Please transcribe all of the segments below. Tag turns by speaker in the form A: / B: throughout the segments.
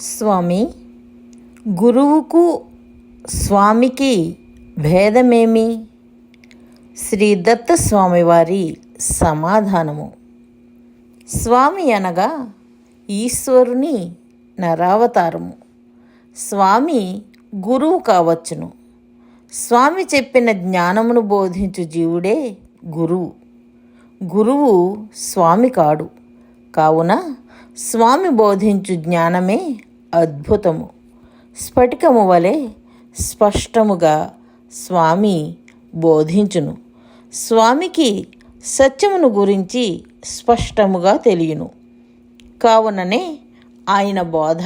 A: స్వామి గురువుకు స్వామికి భేదమేమి? శ్రీ దత్త స్వామివారి సమాధానము. స్వామి అనగా ఈశ్వరుని నరావతారము. స్వామి గురువు కావచ్చును. స్వామి చెప్పిన జ్ఞానమును బోధించు జీవుడే గురువు. గురువు స్వామి కాడు. కావున స్వామి బోధించు జ్ఞానమే అద్భుతము. స్ఫటికము వలె స్పష్టముగా స్వామి బోధించును. స్వామికి సత్యమును గురించి స్పష్టముగా తెలియను. కావుననే ఆయన బోధ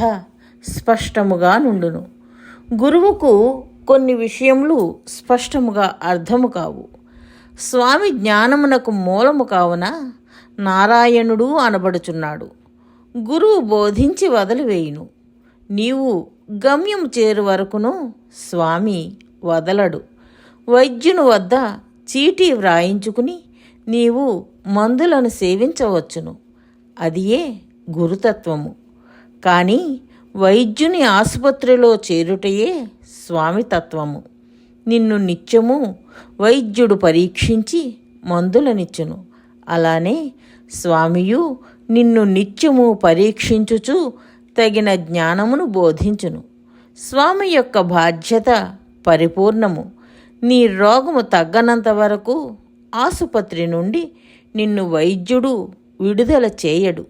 A: స్పష్టముగా నుండును. గురువుకు కొన్ని విషయములు స్పష్టముగా అర్థము కావు. స్వామి జ్ఞానమునకు మూలము కావున నారాయణుడు అనబడుచున్నాడు. గురువు బోధించి వదిలివేయును. నీవు గమ్యం చేరు వరకును స్వామి వదలడు. వైద్యుని వద్ద చీటీ వ్రాయించుకుని నీవు మందులను సేవించవచ్చును. అదియే గురుతత్వము. కానీ వైద్యుని ఆసుపత్రిలో చేరుటయే స్వామి తత్వము నిన్ను నిత్యము వైద్యుడు పరీక్షించి మందులనిచ్చును. అలానే స్వామియు నిన్ను నిత్యము పరీక్షించుచు తగిన జ్ఞానమును బోధించును. స్వామి యొక్క బాధ్యత పరిపూర్ణము. నీ రోగము తగ్గనంత వరకు ఆసుపత్రి నుండి నిన్ను వైద్యుడు విడుదల చేయడు.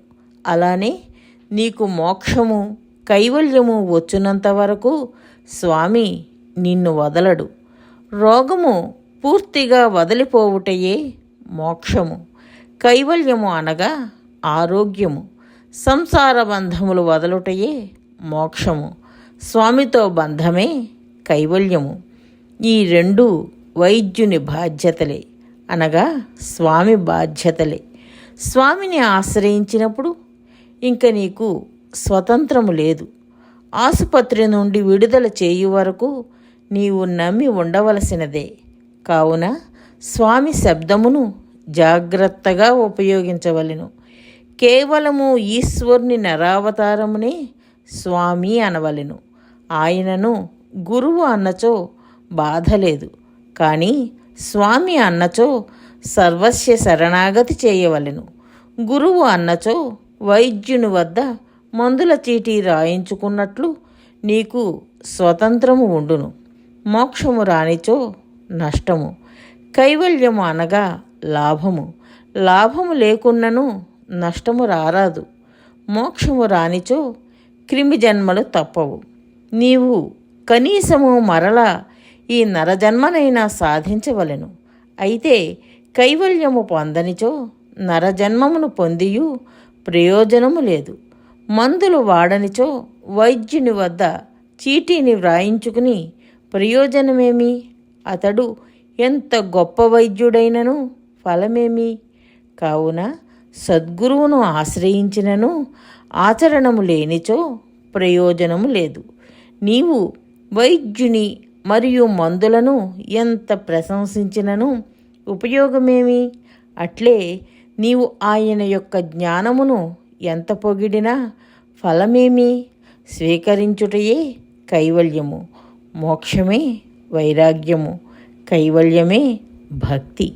A: అలానే నీకు మోక్షము కైవల్యము వచ్చినంత వరకు స్వామి నిన్ను వదలడు. రోగము పూర్తిగా వదిలిపోవుటయే మోక్షము. కైవల్యము అనగా ఆరోగ్యము. సంసార బంధములు వదలుటయే మోక్షము. స్వామితో బంధమే కైవల్యము. ఈ రెండు వైద్యుని బాధ్యతలే. అనగా స్వామి బాధ్యతలే. స్వామిని ఆశ్రయించినప్పుడు ఇంక నీకు స్వతంత్రము లేదు. ఆసుపత్రి నుండి విడుదల చేయు వరకు నీవు నమ్మి ఉండవలసినదే. కావున స్వామి శబ్దమును జాగ్రత్తగా ఉపయోగించవలెను. కేవలము ఈశ్వరుని నరావతారమునే స్వామి అనవలెను. ఆయనను గురువు అన్నచో బాధ లేదు కానీ స్వామి అన్నచో సర్వస్య శరణాగతి చేయవలెను. గురువు అన్నచో వైద్యుని వద్ద మందుల చీటీ రాయించుకున్నట్లు నీకు స్వతంత్రము ఉండును. మోక్షము రానిచో నష్టము. కైవల్యము అనగా లాభము. లాభము లేకున్నను నష్టము రారాదు. మోక్షము రానిచో క్రిమి జన్మలు తప్పవు. నీవు కనీసము మరల ఈ నరజన్మనైనా సాధించవలెను. అయితే కైవల్యము పొందనిచో నరజన్మమును పొందియు ప్రయోజనము లేదు. మందులు వాడనిచో వైద్యుని వద్ద చీటీని వ్రాయించుకుని ప్రయోజనమేమి? అతడు ఎంత గొప్ప వైద్యుడైనను ఫలమేమి? కావున సద్గురువును ఆశ్రయించినను ఆచరణము లేనిచో ప్రయోజనము లేదు. నీవు వైద్యుని మరియు మందులను ఎంత ప్రశంసించినను ఉపయోగమేమి? అట్లే నీవు ఆయన యొక్క జ్ఞానమును ఎంత పొగిడినా ఫలమేమి? స్వీకరించుటయే కైవల్యము. మోక్షమే వైరాగ్యము. కైవల్యమే భక్తి.